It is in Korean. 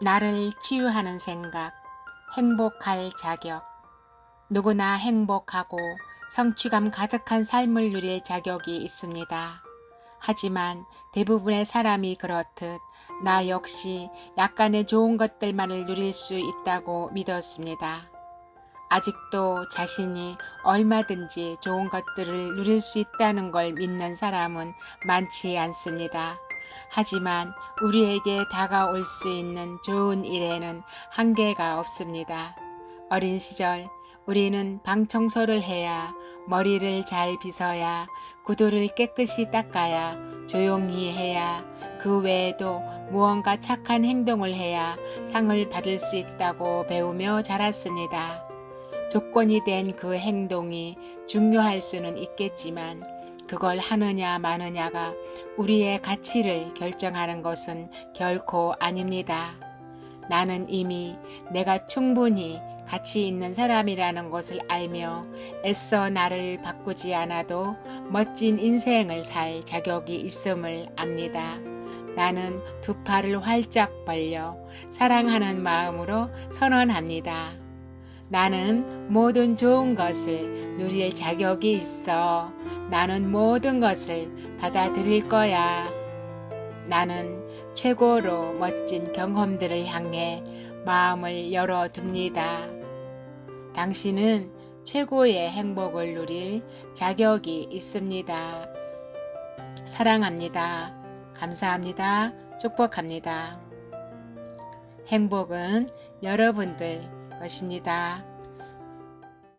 나를 치유하는 생각, 행복할 자격. 누구나 행복하고 성취감 가득한 삶을 누릴 자격이 있습니다. 하지만 대부분의 사람이 그렇듯 나 역시 약간의 좋은 것들만을 누릴 수 있다고 믿었습니다. 아직도 자신이 얼마든지 좋은 것들을 누릴 수 있다는 걸 믿는 사람은 많지 않습니다. 하지만 우리에게 다가올 수 있는 좋은 일에는 한계가 없습니다. 어린 시절 우리는 방 청소를 해야 머리를 잘 빗어야 구두를 깨끗이 닦아야 조용히 해야 그 외에도 무언가 착한 행동을 해야 상을 받을 수 있다고 배우며 자랐습니다. 조건이 된 그 행동이 중요할 수는 있겠지만 그걸 하느냐 마느냐가 우리의 가치를 결정하는 것은 결코 아닙니다. 나는 이미 내가 충분히 가치 있는 사람이라는 것을 알며 애써 나를 바꾸지 않아도 멋진 인생을 살 자격이 있음을 압니다. 나는 두 팔을 활짝 벌려 사랑하는 마음으로 선언합니다. 나는 모든 좋은 것을 누릴 자격이 있어. 나는 모든 것을 받아들일 거야. 나는 최고로 멋진 경험들을 향해 마음을 열어둡니다. 당신은 최고의 행복을 누릴 자격이 있습니다. 사랑합니다. 감사합니다. 축복합니다. 행복은 여러분들 것입니다.